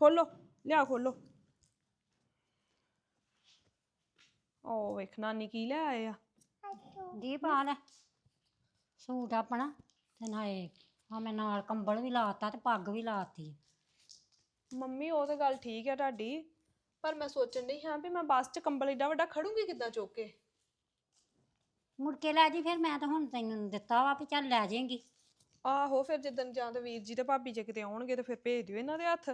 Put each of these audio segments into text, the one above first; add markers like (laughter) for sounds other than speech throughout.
ਖੋਲੋ ਲਿਆ ਖੋਲੋ। ਉਹ ਵੇਖ ਨਾਨੀ ਕੀ ਲੈ ਆਏ ਆ? ਦੀਪ ਆ ਲੈ। ਸੂਟ ਆਪਣਾ ਤੇ ਆ ਮੈਂ ਨਾਲ ਕੰਬਲ ਵੀ ਲਾਤਾ ਤੇ ਪੱਗ ਵੀ ਲਾਤੀ। ਮੰਮੀ ਉਹ ਤੇ ਗੱਲ ਠੀਕ ਹੈ ਤੁਹਾਡੀ ਪਰ ਮੈਂ ਸੋਚਣ ਡਈ ਹਾਂ ਵੀ ਮੈਂ ਬੱਸ 'ਚ ਕੰਬਲ ਏਡਾ ਵੱਡਾ ਖੜੂੰਗੀ ਕਿੱਦਾਂ ਚੁੱਕ ਕੇ? ਮੁੜ ਕੇ ਲੈ ਜੀ ਫਿਰ ਮੈਂ ਤਾਂ ਹੁਣ ਤੈਨੂੰ ਦਿੱਤਾ ਵਾ ਵੀ ਚੱਲ ਲੈ ਜਾਏਂਗੀ। ਆਹੋ ਫਿਰ ਜਿੱਦਣ ਜਾਂ ਤੇ ਵੀਰ ਜੀ ਤੇ ਭਾਬੀ ਜੇ ਕਿਤੇ ਆਉਣਗੇ ਤੇ ਫਿਰ ਭੇਜ ਦਿਓ ਇਹਨਾਂ ਦੇ ਹੱਥ।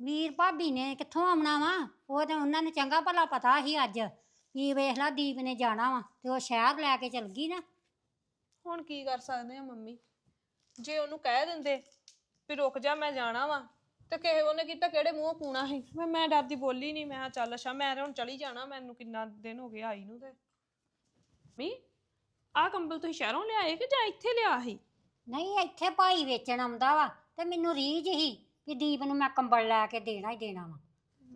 ਵੀਰ ਭਾਬੀ ਨੇ ਕਿੱਥੋਂ ਆਉਣਾ ਵਾ? ਉਹ ਤੇ ਉਹਨਾਂ ਨੂੰ ਚੰਗਾ ਭਲਾ ਪਤਾ ਸੀ ਅੱਜ। ਵੀ ਵੇਖ ਲਾ ਦੀਪ ਨੇ ਜਾਣਾ ਵਾ ਤੇ ਉਹ ਸ਼ਹਿਰ ਲੈ ਕੇ ਚਲ ਗਈ ਨਾ। ਹੁਣ ਕੀ ਕਰ ਸਕਦੇ ਆ ਮੰਮੀ? ਜੇ ਉਹਨੂੰ ਕਹਿ ਦਿੰਦੇ ਵੀ ਰੁਕ ਜਾ ਮੈਂ ਜਾਣਾ ਵਾ ਤੇ ਕਿਸੇ ਉਹਨੇ ਕੀਤਾ ਕਿਹੜੇ ਮੂੰਹ ਕੂਣਾ ਸੀ? ਮੈਂ ਮੈਂ ਡਰਦੀ ਬੋਲੀ ਨਹੀਂ ਮੈਂ ਕਿਹਾ ਚੱਲ ਅੱਛਾ ਮੈਂ ਤਾਂ ਹੁਣ ਚਲੀ ਜਾਣਾ ਮੈਨੂੰ ਕਿੰਨਾ ਦਿਨ ਹੋ ਗਏ ਆਈ ਨੂੰ ਤੇ। ਮੀ ਆਹ ਕੰਬਲ ਤੁਸੀਂ ਸ਼ਹਿਰੋਂ ਲਿਆਏ ਕਿ ਜਾਂ ਇੱਥੇ ਲਿਆ ਸੀ? ਨਹੀਂ ਇੱਥੇ ਭਾਈ ਵੇਚਣ ਆਉਂਦਾ ਵਾ ਤੇ ਮੈਨੂੰ ਰੀਝ ਹੀ ਵੀ ਦੀਪ ਨੂੰ ਮੈਂ ਕੰਬਲ ਲੈ ਕੇ ਦੇਣਾ ਹੀ ਦੇਣਾ ਵਾ।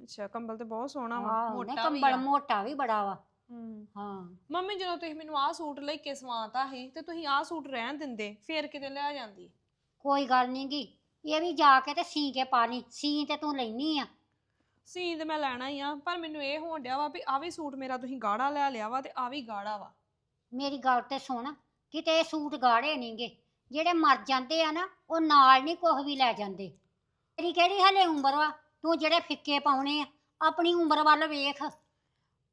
ਅੱਛਾ ਕੰਬਲ ਤੇ ਬਹੁਤ ਸੋਹਣਾ ਵਾ ਆਹੋ ਮੋਟਾ ਵੀ ਕੰਬਲ ਆ। ਮੋਟਾ ਵੀ ਬੜਾ ਵਾ। ਹੂੰ। ਹਾਂ। ਮੰਮੀ ਜਦੋਂ ਤੁਸੀਂ ਮੈਨੂੰ ਆਹ ਸੂਟ ਲੈ ਕੇ ਸਵਾਤਾ ਸੀ ਤੇ ਤੁਸੀਂ ਆਹ ਸੂਟ ਰਹਿਣ ਦਿੰਦੇ ਫੇਰ ਕਿਤੇ ਲੈ ਜਾਂਦੀ? ਕੋਈ ਗੱਲ ਨੀ ਗੀ ਇਹ ਵੀ ਜਾ ਕੇ ਤੇ ਸੀ ਕੇ ਪਾ ਲਈ ਸੀ ਤੇ ਤੂੰ ਲੈਣੀ ਆ। ਸੀ ਤੇ ਮੈਂ ਲੈਣਾ ਹੀ ਆ ਪਰ ਮੈਨੂੰ ਇਹ ਹੋਣ ਡਿਆ ਵਾ ਵੀ ਆਹ ਵੀ ਸੂਟ ਮੇਰਾ ਤੁਸੀਂ ਗਾੜਾ ਲੈ ਲਿਆ ਵਾ ਤੇ ਆ ਵੀ ਗਾੜਾ ਵਾ। ਮੇਰੀ ਗੱਲ ਤੇ ਸੁਣ ਕਿਤੇ ਇਹ ਸੂਟ ਗਾੜੇ ਨਹੀਂਗੇ ਜਿਹੜੇ ਮਰ ਜਾਂਦੇ ਆ ਨਾ ਉਹ ਨਾਲ ਨਹੀਂ ਕੁਝ ਵੀ ਲੈ ਜਾਂਦੇ। ਤੇਰੀ ਕਿਹੜੀ ਹਲੇ ਉਮਰ ਵਾ? ਤੂੰ ਜਿਹੜੇ ਫਿੱਕੇ ਪਾਉਣੇ ਆ ਆਪਣੀ ਉਮਰ ਵੱਲ ਵੇਖ।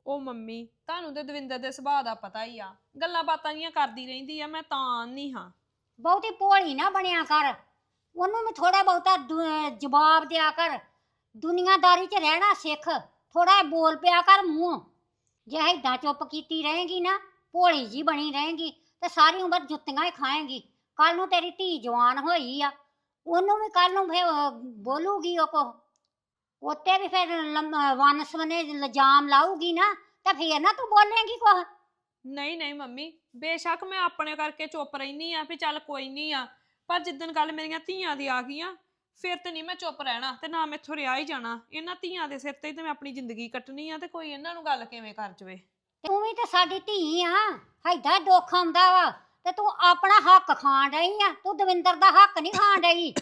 ਉਹ ਮੰਮੀ ਤੁਹਾਨੂੰ ਤੇ ਦਵਿੰਦਰ ਦੇ ਸੁਭਾਅ ਦਾ ਪਤਾ ਹੀ ਆ। ਗੱਲਾਂ ਬਾਤਾਂ ਜੀਆਂ ਕਰਦੀ ਰਹਿੰਦੀ ਆ ਮੈਂ ਤਾਂ ਨਹੀਂ ਹਾਂ। ਬਹੁਤੀ ਭੋਲੀ ਨਾ ਬਣਿਆ ਕਰ। ਉਹਨੂੰ ਵੀ ਥੋੜਾ ਬਹੁਤਾ ਦੁ- ਜਵਾਬ ਦਿਆ ਕਰ। ਦੁਨੀਆਦਾਰੀ 'ਚ ਰਹਿਣਾ ਸਿੱਖ। ਥੋੜਾ ਬੋਲ ਪਿਆ ਕਰ ਮੂੰਹ। ਜੇ ਏਦਾਂ ਚੁੱਪ ਕੀਤੀ ਰਹੇਗੀ ਨਾ ਭੋਲੀ ਜੀ ਬਣੀ ਰਹੇਗੀ ਤੇ ਸਾਰੀ ਉਮਰ ਜੁੱਤੀਆਂ ਹੀ ਖਾਏਗੀ। ਕੱਲ ਨੂੰ ਤੇਰੀ ਧੀ ਜਵਾਨ ਹੋਈ ਆ। ਉਹਨੂੰ ਵੀ ਕੱਲ ਨੂੰ ਫੇਰ ਬੋਲੂਗੀ ਉਹ ਕੋ ਉੱਤੇ ਵੀ ਫਿਰ ਵਨਸਵਨੇ ਇਲਜ਼ਾਮ ਲਾਊਗੀ ਨਾ ਤਾਂ ਫੇਰ ਨਾ ਤੂੰ ਬੋਲੇਂਗੀ ਕੁਛ। ਨਹੀਂ ਨਹੀਂ ਮੰਮੀ ਬੇਸ਼ੱਕ ਮੈਂ ਆਪਣੇ ਕਰਕੇ ਚੁੱਪ ਰਹਿਨੀ ਆ ਵੀ ਚੱਲ ਕੋਈ ਨਹੀਂ ਆ ਪਰ ਜਿੱਦਣ ਗੱਲ ਮੇਰੀਆਂ ਧੀਆਂ ਦੀ ਆ ਗਈਆਂ ਫਿਰ ਤੇ ਨਹੀਂ ਮੈਂ ਚੁੱਪ ਰਹਿਣਾ ਤੇ ਨਾ ਮੈਥੋਂ ਰਿਹਾ ਹੀ ਜਾਣਾ। ਇਹਨਾਂ ਧੀਆਂ ਦੇ ਸਿਰ ਤੇ ਹੀ ਤੇ ਮੈਂ ਆਪਣੀ ਜ਼ਿੰਦਗੀ ਕੱਟਣੀ ਆ ਤੇ ਕੋਈ ਇਹਨਾਂ ਨੂੰ ਗੱਲ ਕਿਵੇਂ ਕਰ ਜਵੇ? ਤੂੰ ਵੀ ਤਾਂ ਸਾਡੀ ਧੀ ਆ ਹੈਦਾ ਦੁੱਖ ਆਉਂਦਾ ਵਾ। ਤੇ ਤੂੰ ਆਪਣਾ ਹੱਕ ਖਾਣ ਰਹੀ ਆ, ਤੂੰ ਦਵਿੰਦਰ ਦਾ ਹੱਕ ਨਹੀਂ ਖਾਣ ਰਹੀ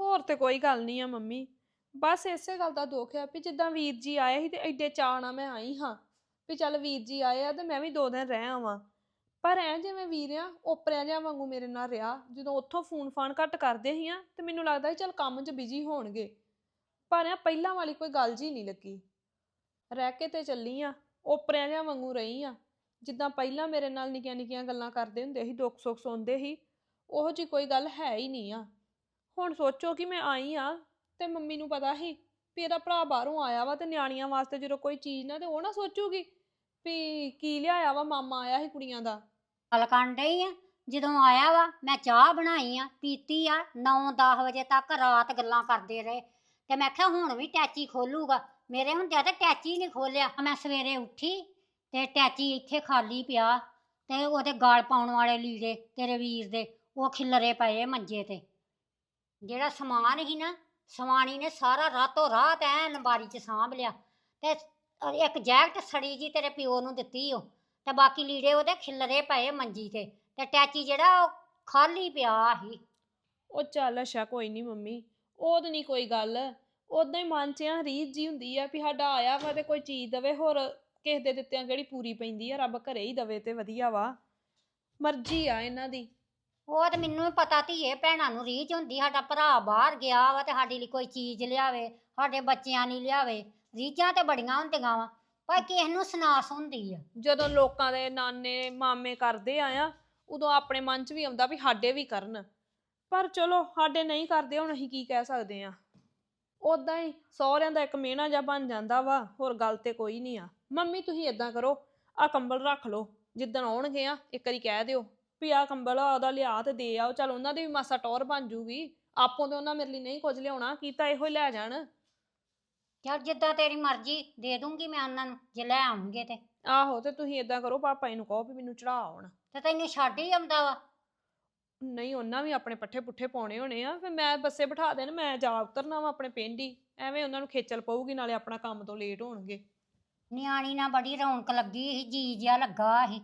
ਹੋਰ ਤੇ ਕੋਈ ਗੱਲ ਨਹੀਂ ਆ ਮੰਮੀ, ਬਸ ਇਸੇ ਗੱਲ ਦਾ ਦੁੱਖ ਆ ਵੀ ਜਿੱਦਾਂ ਵੀਰ ਜੀ ਆਏ ਸੀ ਤੇ ਐਡੇ ਚਾਅ ਨਾਲ ਮੈਂ ਆਈ ਹਾਂ, ਵੀ ਚੱਲ ਵੀਰ ਜੀ ਆਏ ਆ ਤੇ ਮੈਂ ਵੀ ਦੋ ਦਿਨ ਰਹਿ ਆਵਾਂ। ਪਰ ਐ ਜਿਵੇਂ ਵੀਰ ਆ ਓਪਰਿਆਂ ਜਿਹਾ ਵਾਂਗੂ ਮੇਰੇ ਨਾਲ ਰਿਹਾ, ਜਦੋਂ ਉੱਥੋਂ ਫੋਨ ਫਾਨ ਘੱਟ ਕਰਦੇ ਸੀ ਆ ਤੇ ਮੈਨੂੰ ਲੱਗਦਾ ਸੀ ਚੱਲ ਕੰਮ 'ਚ ਬਿਜ਼ੀ ਹੋਣਗੇ। ਪਰ ਐ ਪਹਿਲਾਂ ਵਾਲੀ ਕੋਈ ਗੱਲ ਜੀ ਨਹੀਂ ਲੱਗੀ। ਰਹਿ ਕੇ ਤੇ ਚੱਲੀ ਆ, ਓਪਰਿਆਂ ਜਿਹਾ ਵਾਂਗੂ ਰਹੀ ਆ ਜਿੱਦਾਂ ਪਹਿਲਾਂ ਮੇਰੇ ਨਾਲ ਨਿੱਕੀਆਂ ਨਿੱਕੀਆਂ ਗੱਲਾਂ ਕਰਦੇ ਹੁੰਦੇ ਸੀ, ਦੁੱਖ ਸੁੱਖ ਸੁਣਦੇ ਸੀ, ਉਹੋ ਜੀ ਕੋਈ ਗੱਲ ਹੈ ਹੀ ਨਹੀਂ ਆ। ਹੁਣ ਸੋਚੋ ਕਿ ਮੈਂ ਆਈ ਆ ਤੇ ਮੰਮੀ ਨੂੰ ਪਤਾ ਸੀ ਵੀ ਇਹਦਾ ਭਰਾ ਬਾਹਰੋਂ ਆਇਆ ਵਾ ਤੇ ਨਿਆਣੀਆਂ ਵਾਸਤੇ ਜਦੋਂ ਕੋਈ ਚੀਜ਼ ਨਾ ਤੇ ਉਹ ਨਾ ਸੋਚੂਗੀ ਵੀ ਕੀ ਲਿਆਇਆ ਵਾ, ਮਾਮਾ ਆਇਆ ਸੀ ਕੁੜੀਆਂ ਦਾ। ਗੱਲ ਕਰਨ ਡਈ ਆ? ਜਦੋਂ ਆਇਆ ਵਾ, ਮੈਂ ਚਾਹ ਬਣਾਈ ਆ, ਪੀਤੀ ਆ 9-10 ਵਜੇ ਤੱਕ ਰਾਤ ਗੱਲਾਂ ਕਰਦੇ ਰਹੇ। ਤੇ ਮੈਂ ਕਿਹਾ ਹੁਣ ਵੀ ਟੈਚੀ ਖੋਲੂਗਾ। ਮੇਰੇ ਹੁੰਦਿਆਂ ਤੇ ਟੈਚੀ ਨਹੀਂ ਖੋਲਿਆ। ਮੈਂ ਸਵੇਰੇ ਉੱਠੀ ਤੇ ਟੈਚੀ ਇੱਥੇ ਖਾਲੀ ਪਿਆ ਤੇ ਉਹਦੇ ਗਾਲ ਪਾਉਣ ਵਾਲੇ ਲੀੜੇ ਤੇਰੇ ਵੀਰ ਦੇ, ਉਹ ਖਿਲਰੇ ਪਏ ਮੰਜੇ ਤੇ। ਜਿਹੜਾ ਸਮਾਨ ਸੀ ਨਾ ਸਵਾਣੀ ਨੇ ਸਾਰਾ ਰਾਤੋਂ ਰਾਤ ਐ ਲੰਬਾਰੀ 'ਚ ਸਾਂਭ ਲਿਆ। ਤੇ ਇੱਕ ਜੈਕਟ ਸੜੀ ਜੀ ਤੇਰੇ ਪਿਓ ਨੂੰ ਦਿੱਤੀ ਉਹ ਤੇ ਬਾਕੀ ਲੀੜੇ ਉਹਦੇ ਖਿਲਰੇ ਪਏ ਮੰਜੀ ਤੇ ਤੇ ਟੈਚੀ ਜਿਹੜਾ ਉਹ ਖਾਲੀ ਪਿਆ ਸੀ। ਉਹ ਚੱਲ ਅੱਛਾ, ਕੋਈ ਨਹੀਂ ਮੰਮੀ ਉਹ ਤਾਂ ਨਹੀਂ ਕੋਈ ਗੱਲ। ਉਦਾਂ ਹੀ ਮਨ 'ਚ ਆ ਰੀਝ ਜੀ ਹੁੰਦੀ ਆ ਵੀ ਸਾਡਾ ਆਇਆ ਵਾ ਤੇ ਕੋਈ ਚੀਜ਼ ਦੇਵੇ, ਹੋਰ ਕਿਸੇ ਦੇ ਦਿੱਤਿਆਂ ਕਿਹੜੀ ਪੂਰੀ ਪੈਂਦੀ ਆ ਰੱਬ ਘਰੇ ਹੀ ਦਵੇ ਤੇ ਵਧੀਆ ਵਾ। ਮਰਜ਼ੀ ਆ ਇਹਨਾਂ ਦੀ। ਉਹ ਤੇ ਮੈਨੂੰ ਵੀ ਪਤਾ ਧੀਏ ਭੈਣਾਂ ਨੂੰ ਰੀਝ ਹੁੰਦੀ ਸਾਡਾ ਭਰਾ ਬਾਹਰ ਗਿਆ ਵਾ ਤੇ ਸਾਡੇ ਲਈ ਕੋਈ ਚੀਜ਼ ਲਿਆਵੇ ਸਾਡੇ ਬੱਚਿਆਂ ਲਈ ਲਿਆਵੇ। ਰੀਝਾਂ ਤੇ ਬੜੀਆਂ ਹੁੰਦੀਆਂ ਵਾ ਪਰ ਕਿਸੇ ਨੂੰ ਸੁਨਾਸ ਹੁੰਦੀ ਆ। ਜਦੋਂ ਲੋਕਾਂ ਦੇ ਨਾਨੇ ਮਾਮੇ ਕਰਦੇ ਆਇਆ ਉਦੋਂ ਆਪਣੇ ਮਨ 'ਚ ਵੀ ਆਉਂਦਾ ਵੀ ਸਾਡੇ ਵੀ ਕਰਨ। ਪਰ ਚਲੋ ਸਾਡੇ ਨਹੀਂ ਕਰਦੇ ਹੁਣ ਅਸੀਂ ਕੀ ਕਹਿ ਸਕਦੇ ਆ। ਉਦਾਂ ਹੀ ਸਹੁਰਿਆਂ ਦਾ ਇੱਕ ਮਿਹਣਾ ਜਿਹਾ ਬਣ ਜਾਂਦਾ ਵਾ ਹੋਰ ਗੱਲ ਤੇ ਕੋਈ ਨਹੀਂ ਆ। ਮੰਮੀ ਤੁਸੀਂ ਇਦਾਂ ਕਰੋ ਆ ਕੰਬਲ ਰੱਖ ਲਓ ਜਿੱਦਣ ਆਉਣਗੇ ਆ ਇੱਕ ਵਾਰੀ ਕਹਿ ਦਿਓ ਵੀ ਆ ਕੰਬਲ ਆ ਉਹਦਾ ਲਿਆ ਤੇ ਦੇ ਆਓ ਚਲ ਉਹਨਾਂ ਦੀ ਵੀ ਮਾਸਾ ਟੌਰ ਬਣ ਜੂਗੀ ਆਪੋਂ ਤੇ ਉਹਨਾਂ ਮੇਰੇ ਲਈ ਨਹੀਂ ਕੁਝ ਲਿਆਉਣਾ ਕੀਤਾ ਇਹੋ ਹੀ ਲੈ ਜਾਣ। ਚਲ ਜਿੱਦਾਂ ਤੇਰੀ ਮਰਜ਼ੀ ਦੇ ਦੂੰਗੀ ਮੈਂ ਉਹਨਾਂ ਨੂੰ ਜੇ ਲੈ ਆਉਂਗੇ ਤੇ। ਆਹੋ ਤੇ ਤੁਸੀਂ ਇਦਾਂ ਕਰੋ ਪਾਪਾ ਜੀ ਨੂੰ ਕਹੋ ਵੀ ਮੈਨੂੰ ਚੜਾ ਆਉਣ। ਤੇ ਤੈਨੂੰ ਛੱਡ ਹੀ ਆਉਂਦਾ ਵਾ। ਨਹੀਂ ਉਹਨਾਂ ਵੀ ਆਪਣੇ ਪੱਠੇ ਪੁੱਠੇ ਪਾਉਣੇ ਹੋਣੇ ਆ ਫਿਰ ਮੈਂ ਬੱਸੇ ਬਿਠਾ ਦੇਣ ਮੈਂ ਜਾ ਉਤਰਨਾ ਵਾ ਆਪਣੇ ਪਿੰਡ ਹੀ ਐਵੇਂ ਉਹਨਾਂ ਨੂੰ ਖੇਚਲ ਪਊਗੀ ਨਾਲੇ ਆਪਣਾ ਕੰਮ ਤੋਂ ਲੇਟ ਹੋਣਗੇ। ਨਿਆਣੀ ਨਾਲ ਬੜੀ ਰੌਣਕ ਲੱਗੀ ਸੀ ਜੀ ਜਿਆ ਲੱਗਾ ਸੀ।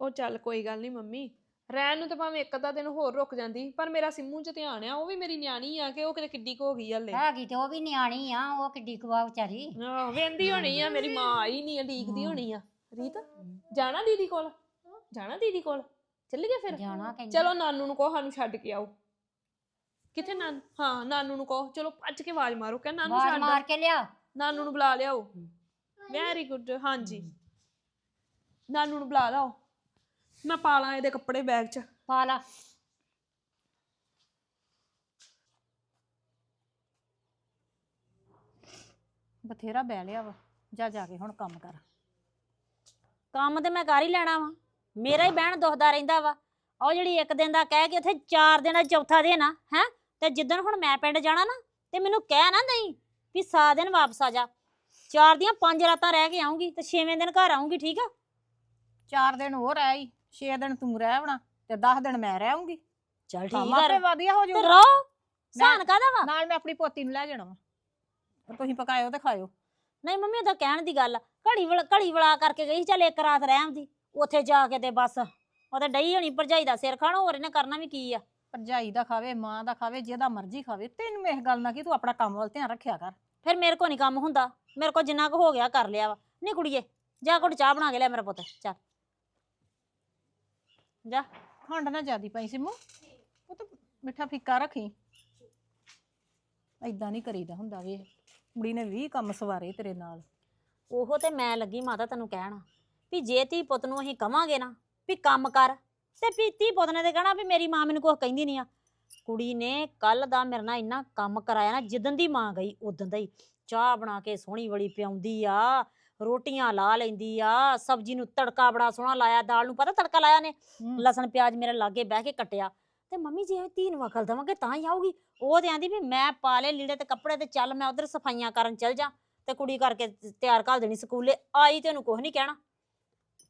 ਉਹ ਚੱਲ ਕੋਈ ਗੱਲ ਨਹੀਂ ਮੰਮੀ ਰਹਿਣ ਨੂੰ ਤਾਂ ਭਾਵੇਂ ਇੱਕ ਅੱਧਾ ਦਿਨ ਹੋਰ ਰੁਕ ਜਾਂਦੀ ਪਰ ਮੇਰਾ ਸਿੰਮੂ 'ਚ ਧਿਆਨ ਆ ਉਹ ਵੀ ਮੇਰੀ ਨਿਆਣੀ ਆ ਕਿ ਉਹ ਕਿਤੇ ਕਿੱਡੀ ਕੁ ਹੋ ਗਈ ਹਲੇ। ਹੈਗੀ ਤੇ ਉਹ ਵੀ ਨਿਆਣੀ ਆ ਉਹ ਕਿੱਡੀ ਕੁਵਾ ਵਿਚਾਰੀ। ਆਹ ਵੇਂਦੀ ਹੋਣੀ ਆ ਮੇਰੀ ਮਾਂ ਆਈ ਨਹੀਂ ਹਮ। ਹੋਣੀ ਆ। ਰੀਤ ਜਾਣਾ ਦੀਦੀ ਕੋਲ? ਜਾਣਾ ਦੀਦੀ ਕੋਲ? ਚੱਲੀਏ ਫਿਰ? ਜਾਣਾ ਕਹਿੰਦੀ। ਚਲੋ ਨਾਨੂ ਨੂੰ ਕਹੋ ਸਾਨੂੰ ਛੱਡ ਕੇ ਆਓ। ਕਿੱਥੇ ਨਾਨ ਹਾਂ ਨਾਨੂ ਨੂੰ ਕਹੋ ਚਲੋ ਭੱਜ ਕੇ ਆਵਾਜ਼ ਮਾਰੋ ਕਹਿ ਨਾਨੂ ਆਵਾਜ਼ ਛੱਡ ਮਾਰ ਕੇ ਲਿਆ। ਨਾਨੂ ਨੂੰ ਬੁਲਾ ਲਿਆਓ। ਵੈਰੀ ਗੁੱਡ ਹਾਂਜੀ। ਨਾਨੂ ਨੂੰ ਬੁਲਾ ਲਾਓ ਮੈਂ ਪਾ ਲਾਂ ਇਹਦੇ ਕੱਪੜੇ ਬੈਗ 'ਚ। ਪਾ ਲਾ। ਬਥੇਰਾ ਬਹਿ ਲਿਆ ਵਾ। ਜਾ ਜਾ ਕੇ ਹੁਣ ਕੰਮ ਕਰ। ਕੰਮ ਤੇ ਮੈਂ ਕਰ ਹੀ ਲੈਣਾ ਵਾ। ਮੇਰਾ ਹੀ ਬਹਿਣ ਦੁਖਦਾ ਰਹਿੰਦਾ ਵਾ। ਉਹ ਜਿਹੜੀ ਇੱਕ ਦਿਨ ਦਾ ਕਹਿ ਕੇ ਉੱਥੇ ਚਾਰ ਦਿਨ ਚੌਥਾ ਦਿਨ ਆ ਹੈ? ਤੇ ਜਿੱਦਣ ਹੁਣ ਮੈਂ ਪਿੰਡ ਜਾਣਾ ਨਾ ਤੇ ਮੈਨੂੰ ਕਹਿ ਨਾ ਨਹੀਂ ਵੀ ਸਾ ਦਿਨ ਵਾਪਸ ਆ ਜਾ। ਚਾਰ ਦੀਆਂ ਪੰਜ ਰਾਤਾਂ ਰਹਿ ਕੇ ਆਉਂਗੀ ਤੇ ਛੇਵੇਂ ਦਿਨ ਘਰ ਆਉਂਗੀ ਠੀਕ ਆ? ਚਾਰ ਦਿਨ ਹੋਰ ਰਹਿ ਆਈ 6 ਦਿਨ ਤੂੰ ਰਹਿ ਆਉਣਾ ਤੇ 10 ਦਿਨ ਮੈਂ ਰਹਿ ਆਉਂਗੀ ਚਲ ਠੀਕ ਆ ਆਪੇ ਵਧੀਆ ਹੋ ਤੇ ਜਾਊਗਾ। ਰੋ। ਸਾਨ ਕਾਦਾ ਵਾ? ਨਾਲ ਮੈਂ ਆਪਣੀ ਪੋਤੀ ਨੂੰ ਲੈ ਜਾਣਾ ਵਾ। ਤੁਸੀਂ ਪਕਾਇਓ ਤੇ ਖਾਇਓ। ਨਹੀਂ ਮੰਮੀ ਉਹਦਾ ਕਹਿਣ ਦੀ ਗੱਲ ਆ। ਘੜੀ ਵਲ ਘੜੀ ਵਲਾ ਕਰਕੇ ਗਈ ਚੱਲ ਇੱਕ ਰਾਤ ਰਹਿ ਆਉਂਦੀ। ਉੱਥੇ ਜਾ ਕੇ ਤੇ ਬਸ। ਉਹ ਤੇ ਡਈ ਹੋਣੀ ਭਰਜਾਈ ਦਾ ਸਿਰ ਖਾਣਾ ਹੋਰ ਇਹਨੇ ਕਰਨਾ ਵੀ ਕੀ ਆ? ਭਰਜਾਈ ਦਾ ਖਾਵੇ ਮਾਂ ਦਾ ਖਾਵੇ ਜਿਹਦਾ ਮਰਜ਼ੀ ਖਾਵੇ। ਤੈਨੂੰ ਇਸ ਗੱਲ ਨਾਲ ਕੀ ਤੂੰ ਆਪਣਾ ਕੰਮ ਵੱਲ ਧਿਆਨ ਰੱਖਿਆ ਕਰ। ਫਿਰ ਮੇਰੇ ਕੋ ਨਹੀਂ ਕੰਮ ਹੁੰਦਾ। ਮੇਰੇ ਕੋ ਜਿੰਨਾ ਕੁ ਹੋ ਗਿਆ ਕਰ ਲਿਆ ਵਾ। ਨਹੀਂ ਕੁੜੀਏ ਜਾ ਘੁੱਟ ਚਾਹ ਬਣਾ ਕੇ ਲਿਆ ਮੇਰਾ ਪੁੱਤ ਚੱਲ। ਜਾ। ਖੰਡ ਨਾ ਜਿਆਦੀ ਪਈ ਸਿਮੂ। ਉਹ ਤਾਂ ਮਿੱਠਾ ਫਿੱਕਾ ਰੱਖੀ। ਐਦਾਂ ਨਹੀਂ ਕਰੀਦਾ ਹੁੰਦਾ ਵੇ ਕੁੜੀ ਨੇ 20 ਕੰਮ ਸਵਾਰੇ ਤੇਰੇ ਨਾਲ। ਉਹੋ ਤੇ ਮੈਂ ਲੱਗੀ ਮਾਤਾ ਤੈਨੂੰ ਕਹਿਣਾ। ਵੀ ਜੇ ਤੀ ਪੁੱਤ ਨੂੰ ਅਸੀਂ ਕਵਾਂਗੇ ਨਾ ਵੀ ਕੰਮ ਕਰ ਤੇ ਵੀ ਪੁੱਤ ਨੇ ਤੇ ਕਹਿਣਾ ਵੀ ਮੇਰੀ ਮਾਂ ਮੈਨੂੰ ਕੁਛ ਕਹਿੰਦੀ ਨਹੀਂ ਆ। ਕੁੜੀ ਨੇ ਕੱਲ ਦਾ ਮੇਰੇ ਨਾਲ ਇੰਨਾ ਕੰਮ ਕਰਾਇਆ ਨਾ ਜਿੱਦਣ ਦੀ ਮਾਂ ਗਈ ਉਦੋਂ ਦਾ ਹੀ। ਚਾਹ ਬਣਾ ਕੇ ਸੋਹਣੀ ਬੜੀ ਪਿਆਉਂਦੀ ਆ ਰੋਟੀਆਂ ਲਾ ਲੈਂਦੀ ਆ ਸਬਜ਼ੀ ਨੂੰ ਤੜਕਾ ਬੜਾ ਸੋਹਣਾ ਲਾਇਆ ਦਾਲ ਨੂੰ ਪਤਾ ਤੜਕਾ ਲਾਇਆ ਨੇ ਹੂੰ। ਲਸਣ ਪਿਆਜ਼ ਮੇਰੇ ਲਾਗੇ ਬਹਿ ਕੇ ਕੱਟਿਆ। ਤੇ ਮੰਮੀ ਜੇ ਅਸੀਂ ਧੀ ਨੂੰ ਅਕਲ ਦੇਵਾਂਗੇ ਤਾਂ ਹੀ ਆਊਗੀ। ਉਹ ਤੇ ਆਂਦੀ ਵੀ ਮੈਂ ਪਾ ਲਏ ਲੀੜੇ ਤੇ ਕੱਪੜੇ ਤੇ ਚੱਲ ਮੈਂ ਉਧਰ ਸਫਾਈਆਂ ਕਰਨ ਚੱਲ ਜਾ। ਤੇ ਕੁੜੀ ਕਰਕੇ ਤਿਆਰ ਕਰ ਦੇਣੀ ਸਕੂਲੇ। ਆਈ ਤੇ ਉਹਨੂੰ ਕੁਝ ਨਹੀਂ ਕਹਿਣਾ।